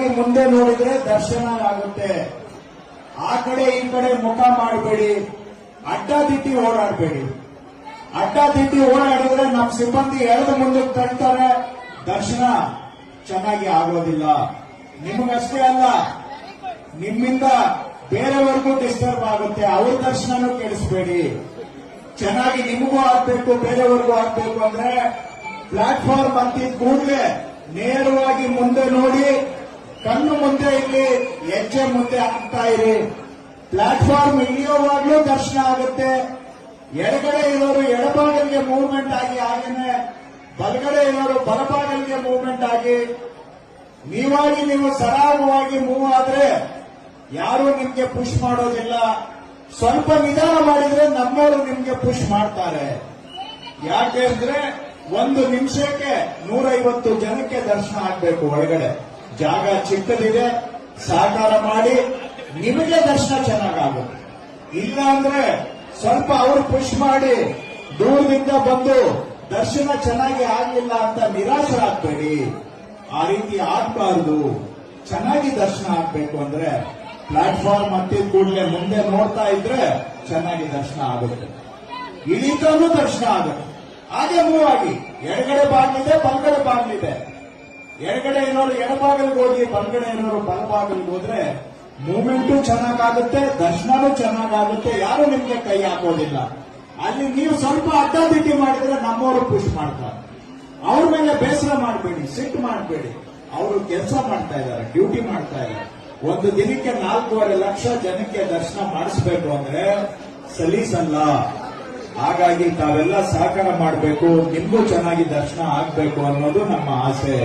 ನೇರವಾಗಿ ಮುಂದೆ ನೋಡಿದ್ರೆ ದರ್ಶನ ಆಗುತ್ತೆ. ಆ ಕಡೆ ಈ ಕಡೆ ಮುಖ ಮಾಡಬೇಡಿ. ಅಡ್ಡಾದಿಟ್ಟಿ ಓಡಾಡಬೇಡಿ. ಅಡ್ಡಾದಿಟ್ಟಿ ಓಡಾಡಿದ್ರೆ ನಮ್ಮ ಸಿಬ್ಬಂದಿ ಎಳೆದು ಮುಂದೆ ತಳ್ತಾರೆ ದರ್ಶನ ಚೆನ್ನಾಗಿ ಆಗೋದಿಲ್ಲ. ನಿಮಗಷ್ಟೇ ಅಲ್ಲ, ನಿಮ್ಮಿಂದ ಬೇರೆಯವ್ರಿಗೂ ಡಿಸ್ಟರ್ಬ್ ಆಗುತ್ತೆ. ಅವ್ರ ದರ್ಶನನೂ ಕೇಳಿಸ್ಬೇಡಿ. ಚೆನ್ನಾಗಿ ನಿಮಗೂ ಆಗ್ಬೇಕು, ಬೇರೆಯವ್ರಿಗೂ ಆಗ್ಬೇಕು ಅಂದ್ರೆ ಪ್ಲಾಟ್ಫಾರ್ಮ್ ಅಂತಿದ್ ಕೂಡಲೇ ನೇರವಾಗಿ ಮುಂದೆ ನೋಡಿ ಕಣ್ಣು ಮುಂದೆ ಇಲ್ಲಿ ಹೆಜ್ಜೆ ಮುಂದೆ ಆಗ್ತಾ ಇರಿ. ಪ್ಲಾಟ್ಫಾರ್ಮ್ ಇಳಿಯೋವಾಗ್ಲೂ ದರ್ಶನ ಆಗುತ್ತೆ. ಎಡಗಡೆ ಇರೋರು ಎಡಭಾಗಲಿಗೆ ಮೂವ್ಮೆಂಟ್ ಆಗಿ, ಹಾಗೇನೆ ಬಲಗಡೆ ಇರೋರು ಬಲಭಾಗಲಿಗೆ ಮೂವ್ಮೆಂಟ್ ಆಗಿ. ನೀವಾಗಿ ನೀವು ಸರಾಗವಾಗಿ ಮೂವ್ ಆದ್ರೆ ಯಾರು ನಿಮ್ಗೆ ಪುಷ್ ಮಾಡೋದಿಲ್ಲ. ಸ್ವಲ್ಪ ನಿಧಾನ ಮಾಡಿದ್ರೆ ನಮ್ಮವರು ನಿಮ್ಗೆ ಪುಷ್ ಮಾಡ್ತಾರೆ. ಯಾಕೆ ಅಂದ್ರೆ ಒಂದು ನಿಮಿಷಕ್ಕೆ ನೂರೈವತ್ತು ಜನಕ್ಕೆ ದರ್ಶನ ಆಗ್ಬೇಕು ಒಳಗಡೆ. ಜಾಗ ಚಿಕ್ಕದಿದೆ, ಸಹಕಾರ ಮಾಡಿ, ನಿಮಗೆ ದರ್ಶನ ಚೆನ್ನಾಗಾಗುತ್ತೆ. ಇಲ್ಲ ಅಂದ್ರೆ ಸ್ವಲ್ಪ ಅವರು ಪುಷ್ ಮಾಡಿ, ದೂರದಿಂದ ಬಂದು ದರ್ಶನ ಚೆನ್ನಾಗಿ ಆಗಲಿಲ್ಲ ಅಂತ ನಿರಾಶರಾಗಬೇಡಿ. ಆ ರೀತಿ ಆಗ್ಬಾರ್ದು. ಚೆನ್ನಾಗಿ ದರ್ಶನ ಆಗ್ಬೇಕು ಅಂದ್ರೆ ಪ್ಲಾಟ್ಫಾರ್ಮ್ ಹತ್ತಿದ ಕೂಡಲೇ ಮುಂದೆ ನೋಡ್ತಾ ಇದ್ರೆ ಚೆನ್ನಾಗಿ ದರ್ಶನ ಆಗುತ್ತೆ. ಇಳಿತಾನು ದರ್ಶನ ಆಗುತ್ತೆ. ಹಾಗೆ ಮೂವಾಗಿ ಎಡಗಡೆ ಬಾಗಿಲಿದೆ, ಬಲಗಡೆ ಬಾಗಿಲಿದೆ. ಎಡಗಡೆ ಏನಾದ್ರು ಎಡಭಾಗಲಿಗೆ ಹೋಗಿ, ಬಲಗಡೆ ಏನಾದ್ರು ಬಲಭಾಗಲಿಗೆ ಹೋದ್ರೆ ಮೂಮೆಂಟು ಚೆನ್ನಾಗಾಗುತ್ತೆ ದರ್ಶನವೂ ಚೆನ್ನಾಗಾಗುತ್ತೆ, ಯಾರು ನಿಮ್ಗೆ ಕೈ ಹಾಕೋದಿಲ್ಲ. ಅಲ್ಲಿ ನೀವು ಸ್ವಲ್ಪ ಅಡ್ಡಾದಿಡ್ಡಿ ಮಾಡಿದ್ರೆ ನಮ್ಮವರು ಪುಷ್ ಮಾಡ್ತಾರೆ. ಅವ್ರ ಮೇಲೆ ಬೇಸರ ಮಾಡಬೇಡಿ, ಸಿಟ್ಟು ಮಾಡಬೇಡಿ. ಅವರು ಕೆಲಸ ಮಾಡ್ತಾ ಇದ್ದಾರೆ, ಡ್ಯೂಟಿ ಮಾಡ್ತಾ ಇದ್ದಾರೆ. ಒಂದು ದಿನಕ್ಕೆ ನಾಲ್ಕೂವರೆ ಲಕ್ಷ ಜನಕ್ಕೆ ದರ್ಶನ ಮಾಡಿಸ್ಬೇಕು ಅಂದ್ರೆ ಸಲೀಸಲ್ಲ. ಹಾಗಾಗಿ ತಾವೆಲ್ಲ ಸಹಕಾರ ಮಾಡಬೇಕು, ನಿಮಗೂ ಚೆನ್ನಾಗಿ ದರ್ಶನ ಆಗ್ಬೇಕು ಅನ್ನೋದು ನಮ್ಮ ಆಸೆ.